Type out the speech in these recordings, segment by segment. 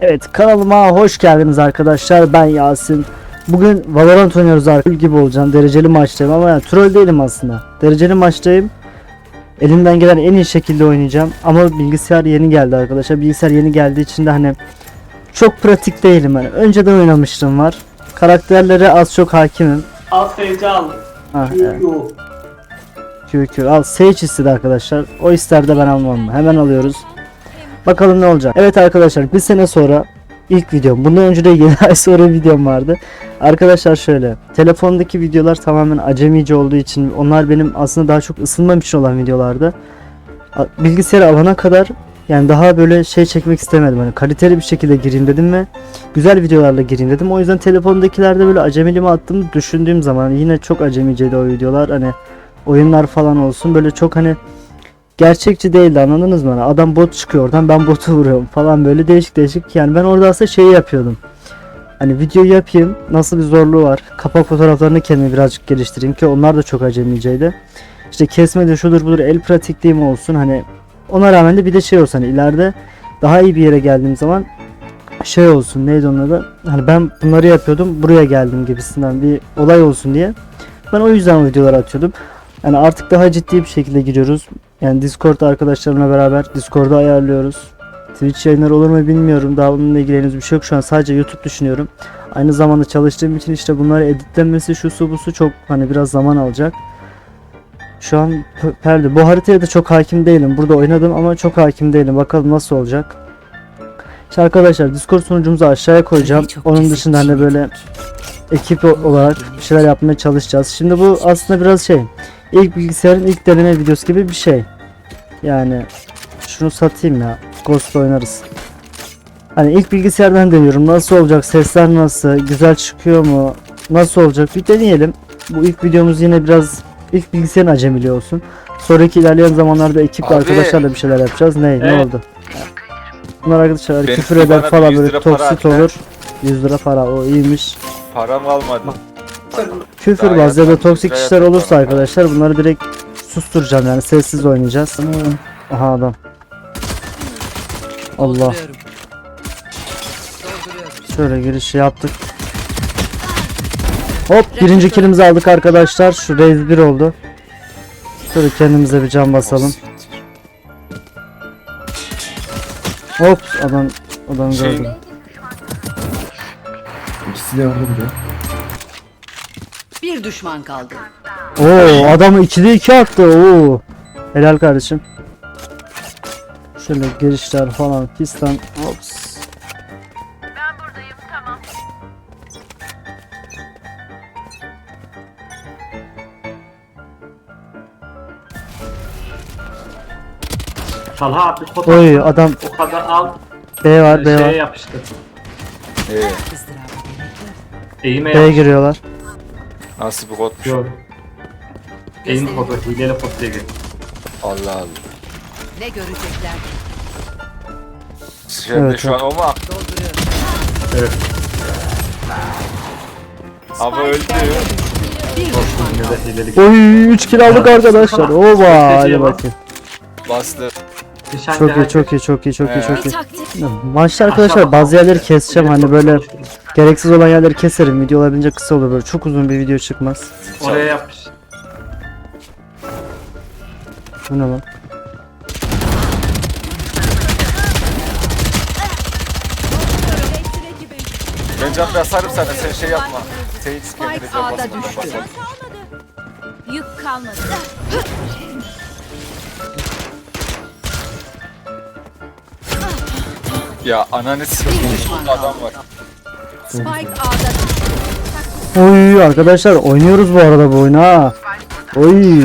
Evet kanalıma hoş geldiniz arkadaşlar. Ben Yasin. Bugün Valorant oynuyoruz arkadaşlar. Gibi olacağım dereceli maçtayım ama yani troll değilim aslında. Dereceli maçtayım. Elimden gelen en iyi şekilde oynayacağım. Ama bilgisayar yeni geldi arkadaşlar. Bilgisayar yeni geldiği için de hani çok pratik değilim hani önceden oynamıştım var. Karakterlere az çok hakimim. Al sayıcı al. ha, evet. QQ al Sage istedi arkadaşlar. O ister de ben almam. Hemen alıyoruz Bakalım ne olacak. Evet arkadaşlar bir sene sonra ilk videom bundan önce de 7 ay sonra videom vardı. Arkadaşlar şöyle telefondaki videolar tamamen acemice olduğu için onlar benim aslında daha çok ısınmam için olan videolardı. Bilgisayarı alana kadar yani daha böyle şey çekmek istemedim hani kaliteli bir şekilde gireyim dedim ve güzel videolarla gireyim dedim. O yüzden telefondakilerde böyle acemiliğimi attığımı düşündüğüm zaman yine çok acemiceydi o videolar. Hani oyunlar falan olsun böyle çok hani gerçekçi değildi anladınız mı? Hani Adam bot çıkıyor oradan ben botu vuruyorum falan böyle değişik değişik yani ben orada aslında şeyi yapıyordum. Hani video yapayım nasıl bir zorluğu var kapak fotoğraflarını kendime birazcık geliştireyim ki onlar da çok acemiceydi. İşte kesmedi şudur budur el pratikliğim olsun hani ona rağmen de bir de şey olsun hani ileride daha iyi bir yere geldiğim zaman şey olsun neydi onun adı hani ben bunları yapıyordum buraya geldim gibisinden bir olay olsun diye ben o yüzden o videoları atıyordum. Yani artık daha ciddi bir şekilde giriyoruz. Yani Discord arkadaşlarımla beraber Discord'u ayarlıyoruz. Twitch yayınları olur mu bilmiyorum. Daha onunla ilgili henüz bir şey yok. Şu an sadece YouTube düşünüyorum. Aynı zamanda çalıştığım için işte bunları editlenmesi şu su bu su çok hani biraz zaman alacak. Şu an perde. Bu haritaya da çok hakim değilim. Burada oynadım ama çok hakim değilim. Bakalım nasıl olacak. İşte arkadaşlar Discord sunucumuzu aşağıya koyacağım. Onun dışında hani böyle ekip olarak bir şeyler yapmaya çalışacağız. Şimdi bu aslında biraz şey ilk bilgisayarın ilk deneme videosu gibi bir şey. Yani şunu satayım ya. Ghost oynarız. Hani ilk bilgisayardan deniyorum. Nasıl olacak? Sesler nasıl? Güzel çıkıyor mu? Nasıl olacak? Bir deneyelim. Bu ilk videomuz yine biraz ilk bilgisayarın acemiliği olsun. Sonraki ilerleyen zamanlarda ekiple Abi. arkadaşlarla bir şeyler yapacağız. Ne? Ne Evet. oldu? Bunlar arkadaşlar Benim küfür eder falan 100 böyle lira para toksit olur. 100 lira para o iyiymiş. Param kalmadı. Küfür Daha baz ya da toksik işler olursa arkadaşlar bunları direkt susturacağım yani sessiz oynayacağız. Aha adam. Allah. Şöyle girişi yaptık. Hop birinci kilimizi aldık arkadaşlar. Şu raise 1 oldu. Şöyle kendimize bir can basalım. Hop adam adam Şey- gördüm. İkisi de orada duruyor. Bir düşman kaldı. Oo adamı 2'de 2 attı. Oo. Helal kardeşim. Şöyle girişler falan fistan. Hops. Talha abi fotoğraf. Oy adam O kadar al. B var B şeye var. yapıştır. Ee. Eğime yapıştır. giriyorlar. Nasıl bir kodmuş? Yok. Eğim kodu, hileli kod diye. Allah Allah. Ne görecekler? Şimdi Evet, şu an o mu? Dolduruyorum. Evet. Ama öldü. Bir düşman Yine kaldı. de hileli Oy 3 kill aldık arkadaşlar. Oba hadi bakayım. Bastı. Nişancı Çok iyi herkes- çok iyi çok iyi çok iyi çok iyi. Ya, Maçta arkadaşlar Aşağı bazı yerleri keseceğim hani böyle gereksiz olan yerleri keserim. Video olabildiğince kısa olur böyle. Çok uzun bir video çıkmaz. Oraya yapış. Bu ne lan? Ben can basarım sana sen şey yapma. Spike A'da basma. düştü. Yük kalmadı. Ya ananı sikeyim. adam var. Spike A'da düştü. Oy arkadaşlar oynuyoruz bu arada bu oyunu ha. Oy.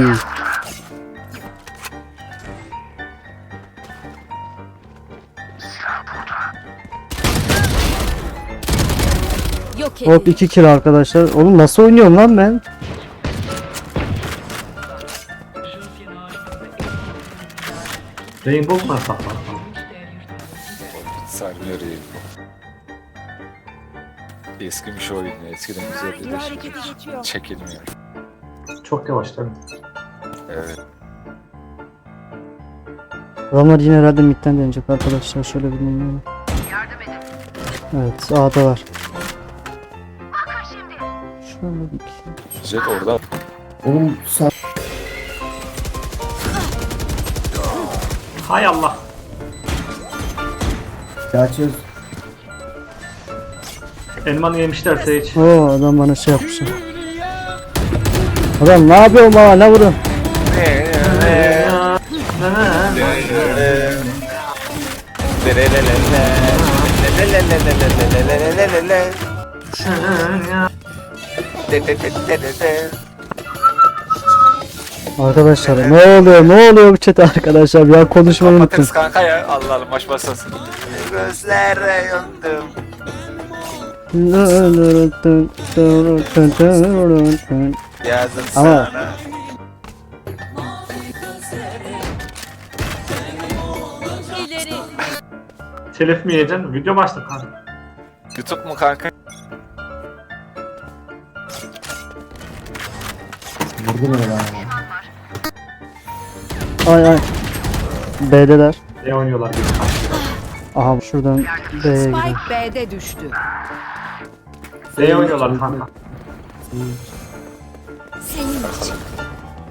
Yok Hop edildi. 2 kill arkadaşlar. Oğlum nasıl oynuyorum lan ben? Rainbow mu hesaplar? Sarmıyor. Eskimiş oyun ya. Eskiden güzeldi de şimdi çekilmiyor. Çok yavaş mi? Evet. Adamlar yine herhalde midden deneyecek arkadaşlar. Şöyle bir dinleyelim. Evet A'da var. Şöyle bir Jet oradan. Oğlum sen Hay Allah. Gerçi Elmanı yemişler Sage. Oo adam bana şey yapmış. Adam ne yapıyor bana ne vurun? Arkadaşlar ne oluyor ne oluyor bu chat arkadaşlar ya konuşmayı unuttum. Kapatırız kanka ya. Allah Allah maç başlasın. Gözlere yandım. Ama- sana. İleri. Telif mi yiyeceksin? Video başladı kanka. YouTube mu kanka? vurdu beni lan. Ay ay. B'deler. Ne oynuyorlar gibi. Aha şuradan B'ye gidelim. Spike B'de düştü. Ne oynuyorlar kanka. Senin için.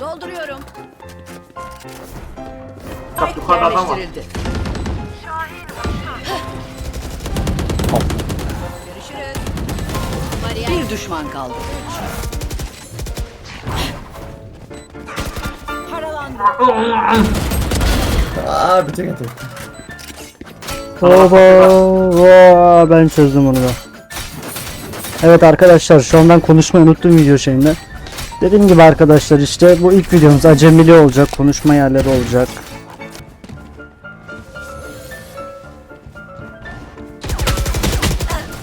Dolduruyorum. Bak Spike yukarıda adam var. yerleştirildi. Görüşürüz. Bariyer. Bir düşman kaldı. Aa bıçak atıyor. Oba, ben çözdüm onu da. Evet arkadaşlar şu an ben konuşmayı unuttum video şeyinde. Dediğim gibi arkadaşlar işte bu ilk videomuz acemili olacak, konuşma yerleri olacak.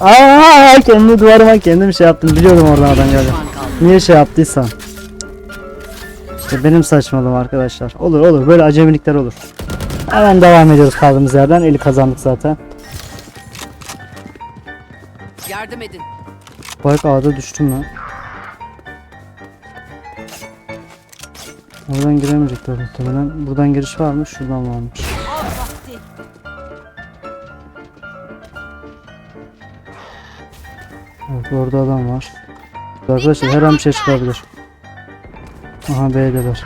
Aa kendi duvarıma kendim şey yaptım biliyordum oradan adam geldi. Niye şey yaptıysam. İşte benim saçmalığım arkadaşlar. Olur olur böyle acemilikler olur. Hemen devam ediyoruz kaldığımız yerden. Eli kazandık zaten. Yardım edin. Bak A'da düştüm lan. Oradan giremeyecekler muhtemelen. Buradan giriş var mı? Şuradan varmış. Evet orada adam var. Arkadaşlar her an bir şey çıkabilir. Aha B'deler.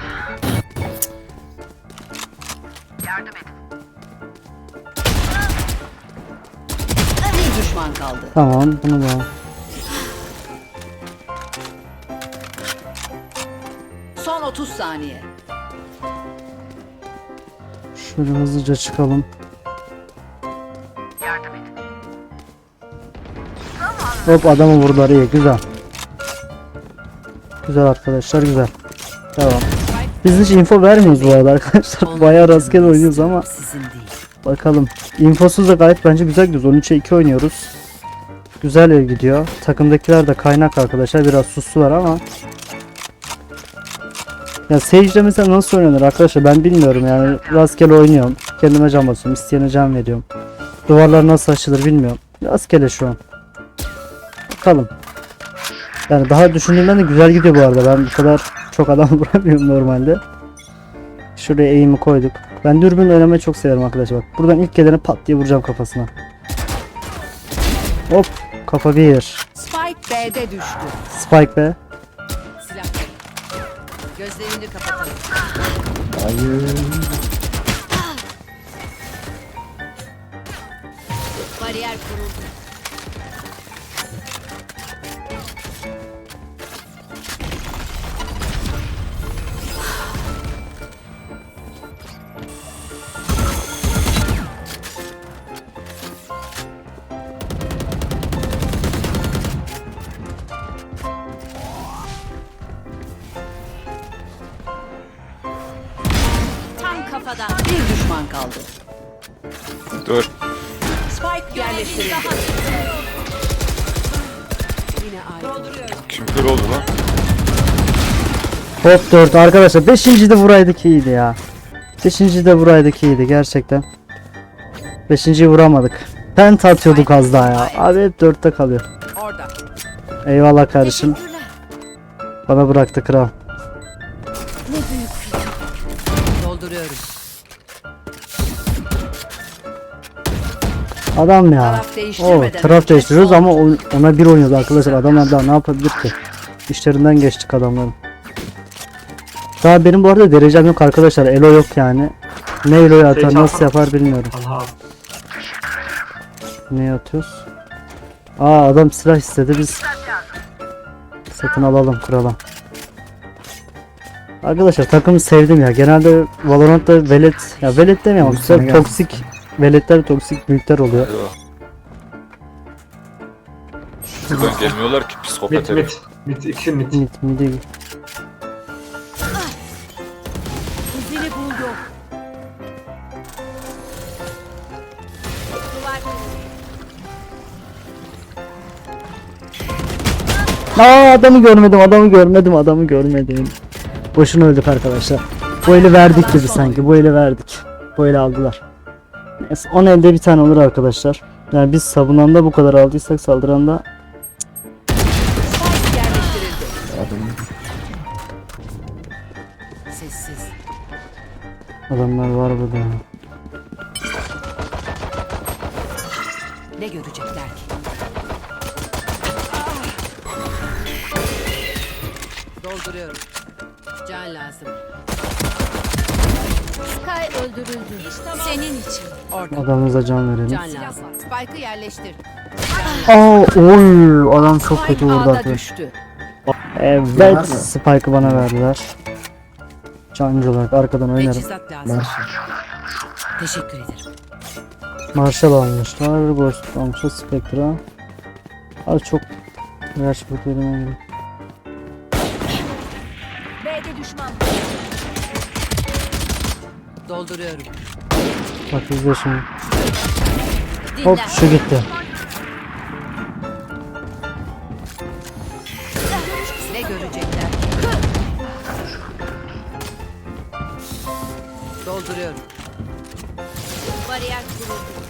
Bir düşman kaldı. Tamam bunu da al. Son 30 saniye. Şöyle hızlıca çıkalım. Hop adamı vurdular iyi güzel. Güzel arkadaşlar güzel. Tamam. Biz hiç info vermiyoruz bu arada arkadaşlar. Bayağı rastgele oynuyoruz ama bakalım. Infosuz da gayet bence güzel gidiyoruz. 13'e 2 oynuyoruz. Güzel gidiyor. Takımdakiler de kaynak arkadaşlar. Biraz sustular ama. Ya Sage'de mesela nasıl oynanır arkadaşlar ben bilmiyorum yani rastgele oynuyorum. Kendime can basıyorum. isteyene can veriyorum. Duvarlar nasıl açılır bilmiyorum. Rastgele şu an. Bakalım. Yani daha düşündüğümden de güzel gidiyor bu arada. Ben bu kadar çok adam vuramıyorum normalde. Şuraya eğimi koyduk. Ben dürbün oynamayı çok severim arkadaşlar. Bak buradan ilk geleni pat diye vuracağım kafasına. Hop kafa bir. Spike B'de düştü. Spike. Silah. Gözlerini kapatalım. Hayır. Bariyer kuruldu. Dur. Spike yerleştirildi. Kim kör oldu lan? Hop 4 arkadaşlar. 5. de vuraydık iyiydi ya. 5. de vuraydık iyiydi gerçekten. 5.yi vuramadık. Pent atıyorduk az daha ya. Abi hep 4'te kalıyor. Orada. Eyvallah kardeşim. Bana bıraktı kral. Adam ya. Taraf O taraf değiştiriyoruz ama ona bir oynuyordu arkadaşlar. Adamlar daha ne yapabilir ki? İşlerinden geçtik adamların. Daha benim bu arada derecem yok arkadaşlar. Elo yok yani. Ne Elo'yu atar Şey nasıl çarpar. yapar bilmiyorum. Allah Ne atıyoruz? Aa adam silah istedi biz satın alalım kuralım. Arkadaşlar takımı sevdim ya. Genelde Valorant'ta velet ya velet demiyorum. Güzel toksik veletler toksik büyükler oluyor. Eyvah. Buradan gelmiyorlar ki psikopat Mit herif. mit. Mit iki mit. Mid midi İzini buldum. Duvar Aa adamı görmedim adamı görmedim adamı görmedim. Boşuna öldük arkadaşlar. Bu eli verdik gibi sanki bu eli verdik. Bu eli aldılar. Neyse 10 elde bir tane olur arkadaşlar. Yani biz savunanda bu kadar aldıysak saldıranda adamlar var burada. Ne görecekler ki? Dolduruyorum. Can lazım. Sky öldürüldü. Senin için. Orada. Adamımıza can verelim. Can lazım. Spike'ı yerleştir. Aa oy adam çok kötü vurdu düştü. Evet Spike'ı bana verdiler. Cancı olarak arkadan oynarım. Teşekkür ederim. Marshall almışlar. Ghost almışlar. Spectra. Az çok Gerçi bu kelime. B'de düşman. Dolduruyorum. Bak izle şimdi. Hop şu gitti. Ne görecekler? Dolduruyorum. Bariyer kuruldu.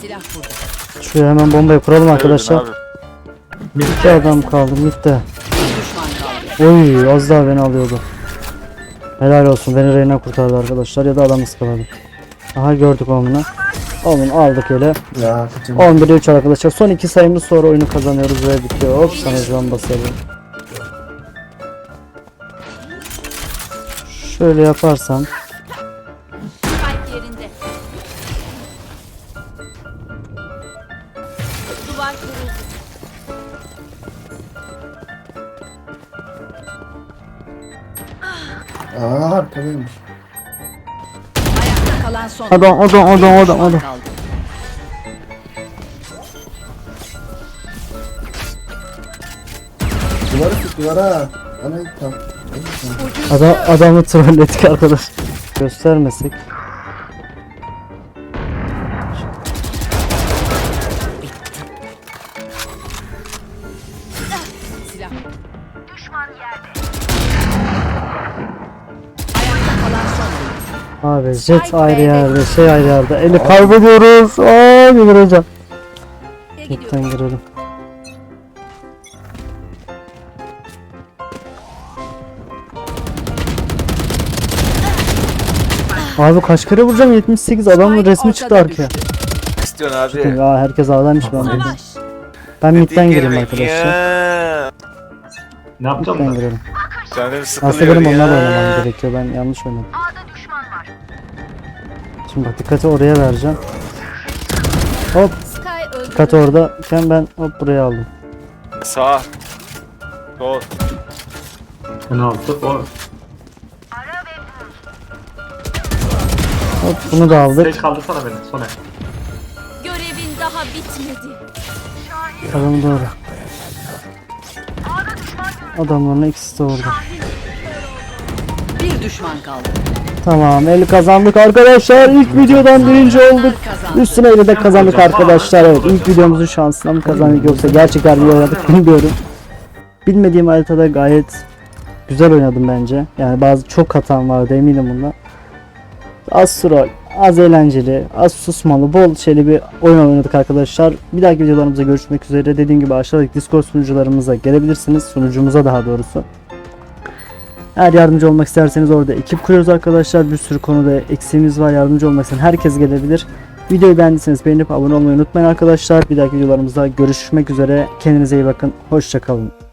Silah burada. Şuraya hemen bombayı kuralım arkadaşlar. Bir adam kaldı mitte. Bir düşman kaldı. Oy az daha beni alıyordu. Helal olsun beni Reyna kurtardı arkadaşlar ya da adam ıskaladı. Aha gördük onu. Onun aldık ele. Ya kaçın. 11'e 3 arkadaşlar. Son iki sayımız sonra oyunu kazanıyoruz ve bitiyor. Hop sana can basalım. Şöyle yaparsam Aa arkadaymış. Ayakta kalan son. adam adam adam adam adam. kaldı. Duvara tut duvara. Ana tamam. Adam adamı trolledik arkadaş. Göstermesek. Abi jet ayrı yerde şey ayrı yerde. Eli kaybediyoruz. Aa Güler hocam. Girelim. Abi kaç kere vuracağım 78 adamın resmi çıktı arkaya. İstiyorsun abi. Ya herkes ağlamış ben. Savaş. Ben midden gireyim arkadaşlar. Ne yapacağım Midden ben? girelim. Aslında sıkılıyor benim onlarla oynamam gerekiyor ben yanlış oynadım. Şimdi bak dikkati oraya vereceğim. Hop dikkat orada. Sen ben hop buraya aldım. Sağ. Sol. Ne yaptık? O Hop bunu da aldık. Sage kaldırsana beni. Sona. Görevin daha bitmedi. Adamı doğru. Adamların ikisi de orada. Bir düşman kaldı. Tamam el kazandık arkadaşlar. İlk videodan birinci olduk. Üstüne de kazandık arkadaşlar. Evet ilk videomuzun şansına mı kazandık yoksa gerçekten iyi oynadık bilmiyorum. Bilmediğim haritada gayet güzel oynadım bence. Yani bazı çok hatam vardı eminim bundan. Az troll, az eğlenceli, az susmalı, bol şeyli bir oyun oynadık arkadaşlar. Bir dahaki videolarımızda görüşmek üzere. Dediğim gibi aşağıdaki Discord sunucularımıza gelebilirsiniz. Sunucumuza daha doğrusu. Eğer yardımcı olmak isterseniz orada ekip kuruyoruz arkadaşlar. Bir sürü konuda eksiğimiz var. Yardımcı olmak isteyen herkes gelebilir. Videoyu beğendiyseniz beğenip abone olmayı unutmayın arkadaşlar. Bir dahaki videolarımızda görüşmek üzere. Kendinize iyi bakın. Hoşçakalın.